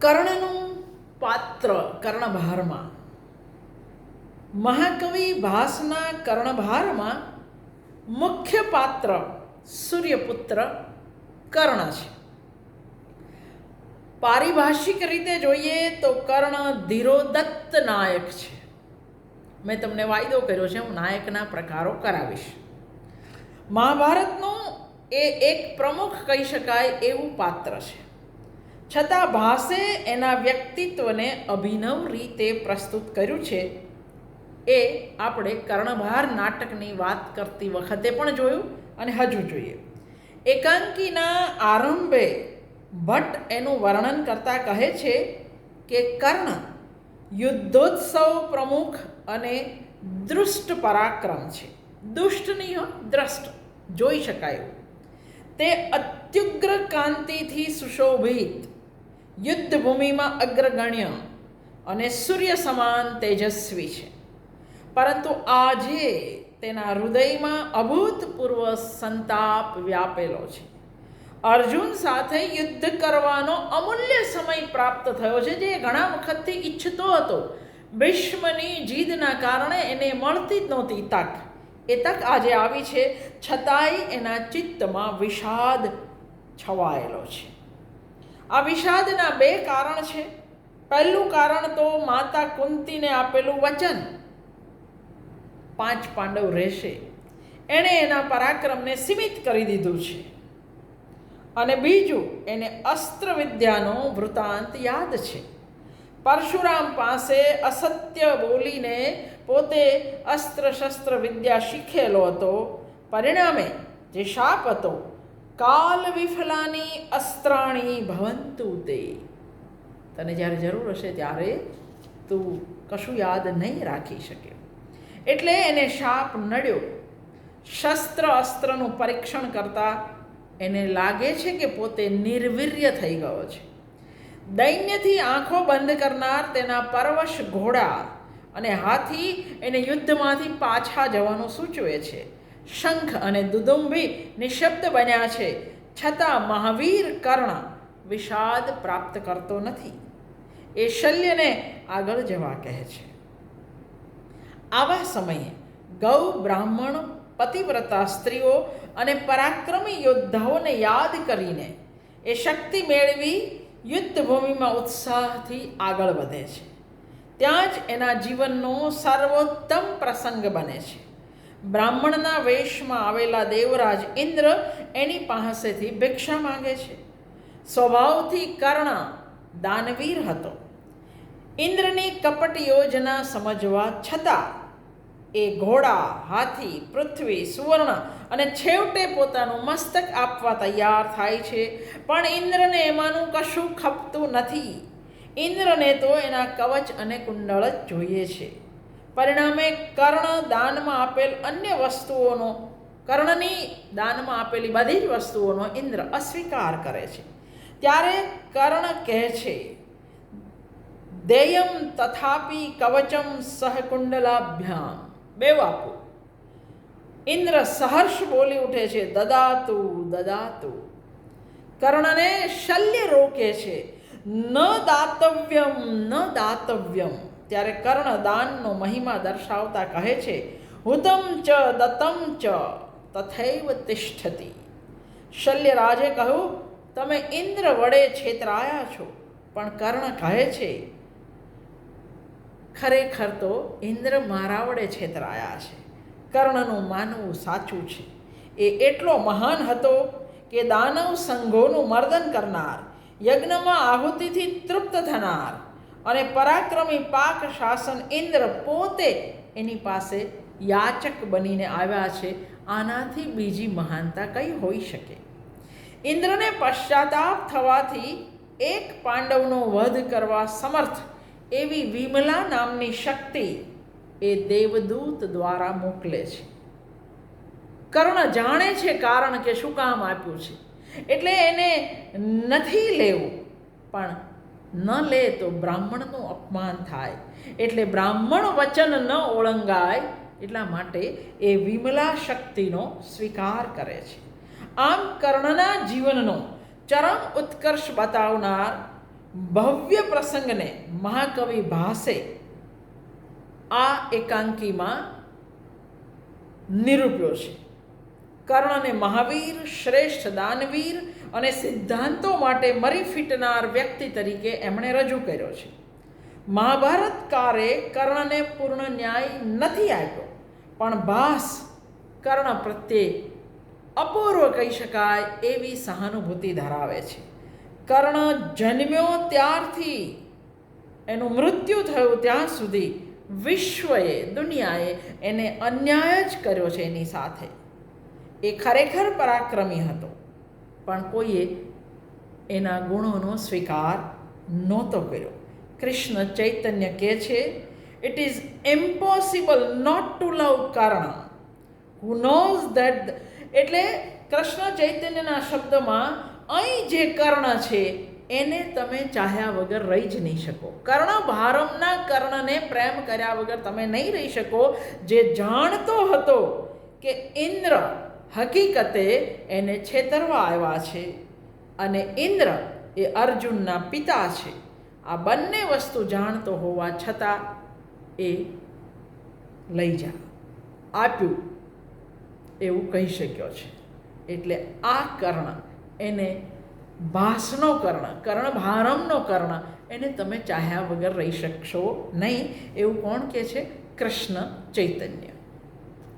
કર્ણનું પાત્ર કર્ણભારમાં. મહાકવિ ભાસના કર્ણભારમાં મુખ્ય પાત્ર સૂર્યપુત્ર કર્ણ છે. પારિભાષિક રીતે જોઈએ તો કર્ણ ધીરોદત્ત નાયક છે. મેં તમને વાયદો કર્યો છે, હું નાયકના પ્રકારો કરાવીશ. મહાભારતનું એ એક પ્રમુખ કહી શકાય એવું પાત્ર છે. છતાં ભાસે એના વ્યક્તિત્વને અભિનવ રીતે પ્રસ્તુત કર્યું છે. એ આપણે કર્ણભાર નાટકની વાત કરતી વખતે પણ જોયું અને હજુ જોઈએ. એકાંકીના આરંભે ભટ્ટ એનું વર્ણન કરતાં કહે છે કે કર્ણ યુદ્ધોત્સવ પ્રમુખ અને દૃષ્ટ પરાક્રમ છે. દુષ્ટ નહીં દ્રષ્ટ. જોઈ શકાય. તે અત્યુગ્ર કાંતિથી સુશોભિત યુદ્ધભૂમિમાં અગ્રગણ્ય અને સૂર્ય સમાન તેજસ્વી છે. પરંતુ આજે તેના હૃદયમાં અભૂતપૂર્વ સંતાપ વ્યાપેલો છે. અર્જુન સાથે યુદ્ધ કરવાનો અમૂલ્ય સમય પ્રાપ્ત થયો છે, જે ઘણા વખતથી ઈચ્છતો હતો. ભીષ્મની જીદના કારણે એને મળતી જ નહોતી તક. એ તક આજે આવી છે, છતાંય એના ચિત્તમાં વિષાદ છવાયેલો છે. આ વિષાદના બે કારણ છે. પહેલું કારણ તો માતા કુંતીને આપેલું વચન. પાંચ પાંડવ રહેશે. એણે એના પરાક્રમને સીમિત કરી દીધું છે. અને બીજું, એને અસ્ત્ર વિદ્યાનો વૃતાંત યાદ છે. પરશુરામ પાસે અસત્ય બોલીને પોતે અસ્ત્ર શસ્ત્ર વિદ્યા શીખેલો હતો. પરિણામે જે શાપ હતો કાલ વિફલાની અસ્ત્રાણી ભવંતુ તે. તને જ્યારે જરૂર હશે ત્યારે તું કશું યાદ નહીં રાખી શકે. એટલે એને શાપ નડ્યો. શસ્ત્ર અસ્ત્રનું પરીક્ષણ કરતા એને લાગે છે કે પોતે નિર્વીર્ય થઈ ગયો છે. દૈન્યથી આંખો બંધ કરનાર તેના પરવશ ઘોડા અને હાથી એને યુદ્ધમાંથી પાછા જવાનું સૂચવે છે. શંખ અને દુદુંબી નિશબ્દ બન્યા છે. છતાં મહાવીર કર્ણ વિષાદ પ્રાપ્ત કરતો નથી. એ શલ્યને આગળ જવા કહે છે. આવા સમયે ગૌ બ્રાહ્મણ, પતિવ્રતા સ્ત્રીઓ અને પરાક્રમી યોદ્ધાઓને યાદ કરીને એ શક્તિ મેળવી યુદ્ધભૂમિમાં ઉત્સાહથી આગળ વધે છે. ત્યાં જ એના જીવનનો સર્વોત્તમ પ્રસંગ બને છે. બ્રાહ્મણના વેશમાં આવેલા દેવરાજ ઇન્દ્ર એની પાસેથી ભિક્ષા માંગે છે. સ્વભાવથી કર્ણ દાનવીર હતો. ઇન્દ્રની કપટ યોજના સમજવા છતાં એ ઘોડા, હાથી, પૃથ્વી, સુવર્ણ અને છેવટે પોતાનું મસ્તક આપવા તૈયાર થાય છે. પણ ઇન્દ્રને એમાંનું કશું ખપતું નથી. ઇન્દ્રને તો એના કવચ અને કુંડળ જ જોઈએ છે. પરિણામે કર્ણ દાનમાં આપેલ અન્ય વસ્તુઓનો, કર્ણની દાનમાં આપેલી બધી જ વસ્તુઓનો ઇન્દ્ર અસ્વીકાર કરે છે. ત્યારે કર્ણ કહે છે, દેયમ તથાપી કવચમ સહકુંડલાભ્યામ બે આપો ઇન્દ્ર સહર્ષ બોલી ઉઠે છે, દદાતુ દદાતુ. કર્ણને શલ્ય રોકે છે, ન દાતવ્યમ ન દાતવ્યમ. ત્યારે કર્ણ દાનનો મહિમા દર્શાવતા કહે છે હુતમ ચ દત્તમ ચ તથૈવ તિષ્ઠતી. શલ્યરાજે કહ્યું, તમે ઇન્દ્ર વડે છેતરાયા છો. પણ કર્ણ કહે છે, ખરેખર તો ઇન્દ્ર મારા વડે છેતરાયા છે. કર્ણનું માનવું સાચું છે. એ એટલો મહાન હતો કે દાનવ સંઘોનું મર્દન કરનાર, યજ્ઞમાં આહુતિથી તૃપ્ત થનાર અને પરાક્રમી પાક શાસન ઇન્દ્ર પોતે એની પાસે યાચક બનીને આવ્યા છે. આનાથી બીજી મહાનતા કઈ હોઈ શકે? ઇન્દ્રને પશ્ચાતાપ થવાથી એક પાંડવનો વધ કરવા સમર્થ એવી વિમલા નામની શક્તિ એ દેવદૂત દ્વારા મોકલે છે. કર્ણ જાણે છે કારણ કે શું કામ આપ્યું છે? એટલે એને નથી લેવું, પણ ન લે તો બ્રાહ્મણનું અપમાન થાય. એટલે બ્રાહ્મણ વચન ન ઓળંગાય એટલા માટે એ વિમલા શક્તિનો સ્વીકાર કરે છે. આમ કર્ણના જીવનનો ચરમ ઉત્કર્ષ બતાવનાર ભવ્ય પ્રસંગને મહાકવિ ભાસે આ એકાંકીમાં નિરૂપ્યો છે. કર્ણને મહાવીર, શ્રેષ્ઠ દાનવીર અને સિદ્ધાંતો માટે મરી ફીટનાર વ્યક્તિ તરીકે એમણે રજૂ કર્યો છે. મહાભારતકારે કર્ણને પૂર્ણ ન્યાય નથી આપ્યો, પણ ભાસ કર્ણ પ્રત્યે અપૂર્વ કહી શકાય એવી સહાનુભૂતિ ધરાવે છે. કર્ણ જન્મ્યો ત્યારથી, એનું મૃત્યુ થયું ત્યાં સુધી વિશ્વએ, દુનિયાએ એને અન્યાય જ કર્યો છે એની સાથે. એ ખરેખર પરાક્રમી હતો. પણ કોઈએ એના ગુણોનો સ્વીકાર નહોતો કર્યો. કૃષ્ણ ચૈતન્ય કહે છે it is impossible not to love Karna who knows that એટલે કૃષ્ણ ચૈતન્યના શબ્દમાં અહીં જે કર્ણ છે, એને તમે ચાહ્યા વગર રહી જ નહીં શકો. કર્ણ ભારમના કર્ણને પ્રેમ કર્યા વગર તમે નહીં રહી શકો. જે જાણતો હતો કે ઇન્દ્ર હકીકતે એને છેતરવા આવ્યા છે અને ઇન્દ્ર એ અર્જુનના પિતા છે. આ બંને વસ્તુ જાણતો હોવા છતાં એ લઈ જા, આપ્યું એવું કહી શક્યો છે. એટલે આ કર્ણ એને ભાસનો કર્ણ કર્ણ ભારમનો કર્ણ એને તમે ચાહ્યા વગર રહી શકશો નહીં એવું કોણ કહે છે? કૃષ્ણ ચૈતન્ય.